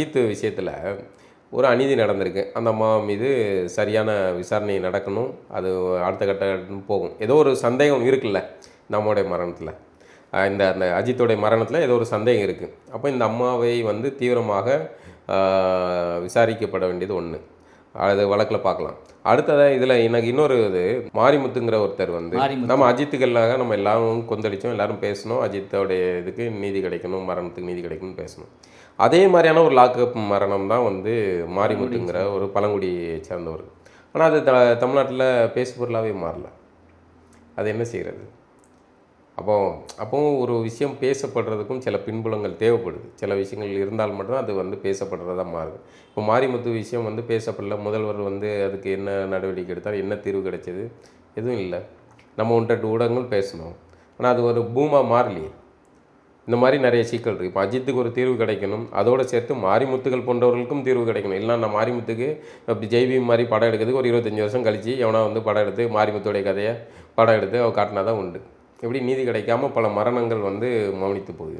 அஜித் விஷயத்தில் ஒரு அநீதி நடந்திருக்கு. அந்த அம்மா மீது சரியான விசாரணை நடக்கணும். அது அடுத்த கட்ட போகும். ஏதோ ஒரு சந்தேகம் இருக்குல்ல நம்மளுடைய மரணத்தில். இந்த அந்த அஜித்தோடைய மரணத்தில் ஏதோ ஒரு சந்தேகம் இருக்குது அப்போ இந்த அம்மாவை வந்து தீவிரமாக விசாரிக்கப்பட வேண்டியது ஒன்று அது வழக்கில் பார்க்கலாம். அடுத்ததாக இதில் எனக்கு இன்னொரு இது மாரிமுத்துங்கிற ஒருத்தர் வந்து. நம்ம அஜித்துக்களாக நம்ம எல்லாரும் கொந்தளிச்சோம் எல்லாரும் பேசணும் அஜித்தோடைய இதுக்கு நீதி கிடைக்கணும் மரணத்துக்கு நீதி கிடைக்கணும்னு பேசணும். அதே மாதிரியான ஒரு லாக்அப் மரணம் தான் வந்து மாரிமுத்துங்கிற ஒரு பழங்குடியை சேர்ந்தவர் ஆனால் அது த தமிழ்நாட்டில் பேசு பொருளாகவே மாறல. அது என்ன செய்கிறது அப்போ அப்போ ஒரு விஷயம் பேசப்படுறதுக்கும் சில பின்புலங்கள் தேவைப்படுது. சில விஷயங்கள் இருந்தால் மட்டும் அது வந்து பேசப்படுறதா மாறுது. இப்போ மாரிமுத்து விஷயம் வந்து பேசப்படல. முதல்வர் வந்து அதுக்கு என்ன நடவடிக்கை எடுத்தார்? என்ன தீர்வு கிடைச்சது? எதுவும் இல்லை. நம்ம ஒன்று ஊடகங்கள் பேசணும். ஆனால் அது ஒரு பூமாக மாறலையே. இந்த மாதிரி நிறைய சிக்கல் இருக்குது இப்போ அஜித்துக்கு ஒரு தீர்வு கிடைக்கணும். அதோடு சேர்த்து மாரிமுத்துகள் போன்றவர்களுக்கும் தீர்வு கிடைக்கணும். இல்லை நான் மாரிமுத்துக்கு அப்படி ஜெய்பி மாதிரி படம் எடுக்கிறதுக்கு ஒரு இருபத்தஞ்சி வருஷம் கழித்து எவனா வந்து படம் எடுத்து மாரிமுத்துடைய கதையை படம் எடுத்து அவ காட்டினா தான் உண்டு. இப்படி நீதி கிடைக்காம பல மரணங்கள் வந்து மௌனித்து போகுது.